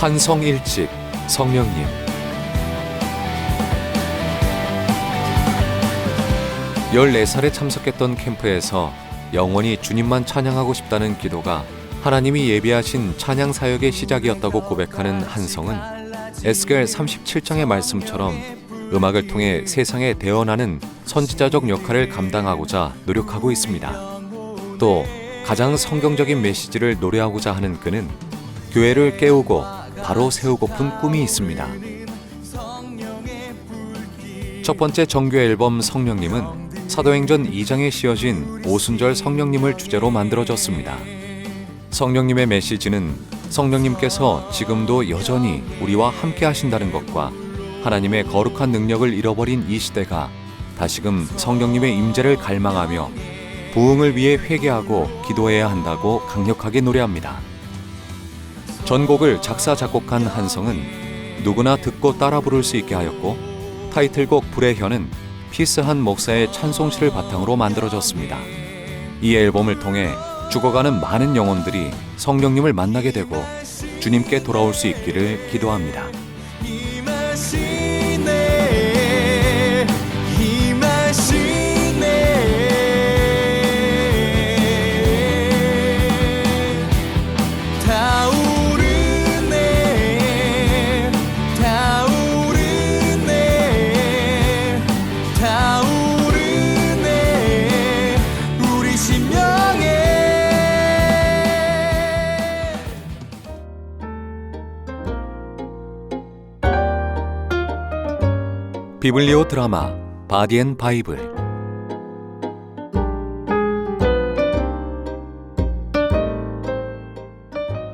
한성 일집 성령님 열네 살에 참석했던 캠프에서 영원히 주님만 찬양하고 싶다는 기도가 하나님이 예비하신 찬양 사역의 시작이었다고 고백하는 한성은 에스겔 37장의 말씀처럼 음악을 통해 세상에 대언하는 선지자적 역할을 감당하고자 노력하고 있습니다. 또 가장 성경적인 메시지를 노래하고자 하는 그는 교회를 깨우고 바로 세우고픈 꿈이 있습니다. 첫 번째 정규 앨범 성령님은 사도행전 2장에 씌어진 오순절 성령님을 주제로 만들어졌습니다. 성령님의 메시지는 성령님께서 지금도 여전히 우리와 함께 하신다는 것과 하나님의 거룩한 능력을 잃어버린 이 시대가 다시금 성령님의 임재를 갈망하며 부흥을 위해 회개하고 기도해야 한다고 강력하게 노래합니다. 전곡을 작사 작곡한 한성은 누구나 듣고 따라 부를 수 있게 하였고 타이틀곡 불의 혀는 피스한 목사의 찬송시를 바탕으로 만들어졌습니다. 이 앨범을 통해 죽어가는 많은 영혼들이 성령님을 만나게 되고 주님께 돌아올 수 있기를 기도합니다. 비블리오 드라마 바디앤 바이블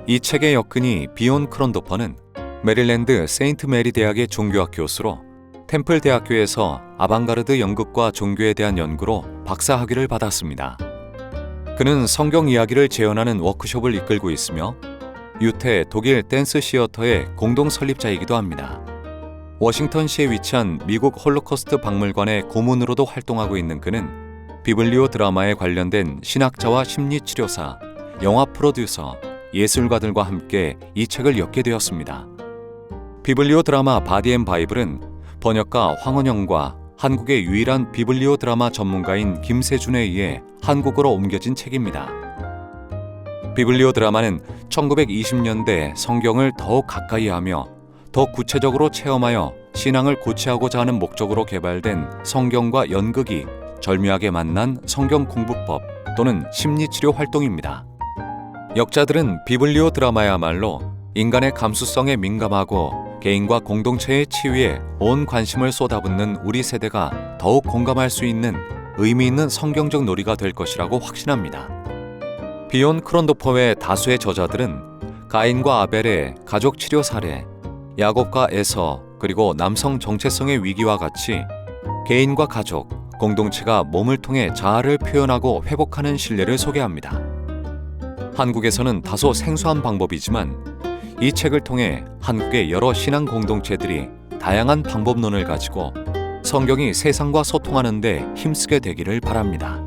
이 책의 역근이 비온 크론도퍼는 메릴랜드 세인트 메리 대학의 종교학 교수로 템플 대학교에서 아방가르드 연극과 종교에 대한 연구로 박사 학위를 받았습니다. 그는 성경 이야기를 재현하는 워크숍을 이끌고 있으며 유태 독일 댄스 시어터의 공동 설립자이기도 합니다. 워싱턴시에 위치한 미국 홀로코스트 박물관의 고문으로도 활동하고 있는 그는 비블리오 드라마에 관련된 신학자와 심리치료사, 영화 프로듀서, 예술가들과 함께 이 책을 엮게 되었습니다. 비블리오 드라마 바디 앤 바이블은 번역가 황원영과 한국의 유일한 비블리오 드라마 전문가인 김세준에 의해 한국어로 옮겨진 책입니다. 비블리오 드라마는 1920년대 성경을 더욱 가까이 하며 더 구체적으로 체험하여 신앙을 고취하고자 하는 목적으로 개발된 성경과 연극이 절묘하게 만난 성경 공부법 또는 심리치료 활동입니다. 역자들은 비블리오 드라마야말로 인간의 감수성에 민감하고 개인과 공동체의 치유에 온 관심을 쏟아붓는 우리 세대가 더욱 공감할 수 있는 의미 있는 성경적 놀이가 될 것이라고 확신합니다. 비온 크론도퍼의 다수의 저자들은 가인과 아벨의 가족 치료 사례, 야곱과 에서 그리고 남성 정체성의 위기와 같이 개인과 가족, 공동체가 몸을 통해 자아를 표현하고 회복하는 신뢰를 소개합니다. 한국에서는 다소 생소한 방법이지만 이 책을 통해 한국의 여러 신앙 공동체들이 다양한 방법론을 가지고 성경이 세상과 소통하는 데 힘쓰게 되기를 바랍니다.